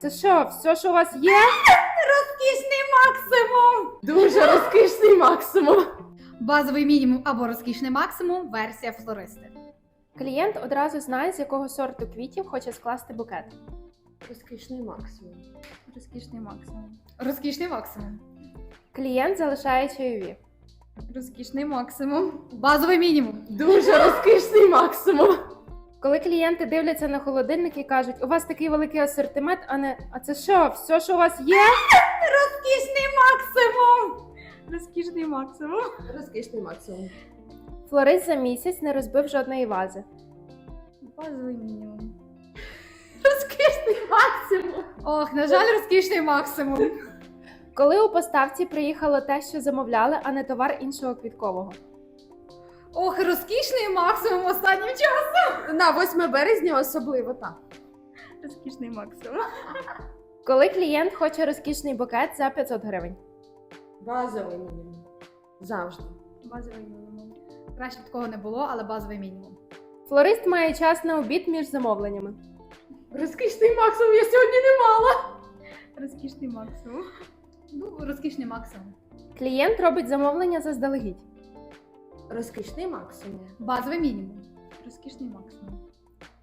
Це що, все, що у вас є? Розкішний максимум! Дуже розкішний максимум. Базовий мінімум або розкішний максимум версія флористи. Клієнт одразу знає, з якого сорту квітів хоче скласти букет. Розкішний максимум. Розкішний максимум. Розкішний максимум. Клієнт залишає чайові. Розкішний максимум. Базовий мінімум. Дуже розкішний максимум. Коли клієнти дивляться на холодильник і кажуть, у вас такий великий асортимент, а не а це що, все, що у вас є? Розкішний максимум. Розкішний максимум. Розкішний максимум. Флорист за місяць не розбив жодної вази. Базовий мінімум. Розкішний максимум. Ох, на жаль, розкішний максимум. Коли у поставці приїхало те, що замовляли, а не товар іншого квіткового. Ох, розкішний максимум останнім часом. На 8 березня особливо так. Розкішний максимум. Коли клієнт хоче розкішний букет за 500 гривень. Базовий мінімум. Завжди. Базовий мінімум. Краще б такого не було, але базовий мінімум. Флорист має час на обід між замовленнями. Розкішний максимум я сьогодні не мала. Розкішний максимум. Ну, розкішний максимум. Клієнт робить замовлення заздалегідь. Розкішний максимум. Базовий мінімум. Розкішний максимум.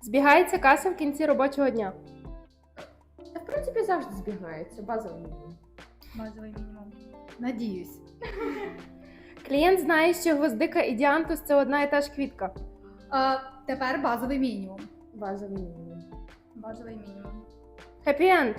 Збігається каса в кінці робочого дня. Та в принципі завжди збігається. Базовий мінімум. Базовий мінімум. Надіюсь. Клієнт знає, що гвоздика і діантус це одна і та ж квітка. А, тепер базовий мінімум. Базовий мінімум. Базовий мінімум. Хеппі-енд!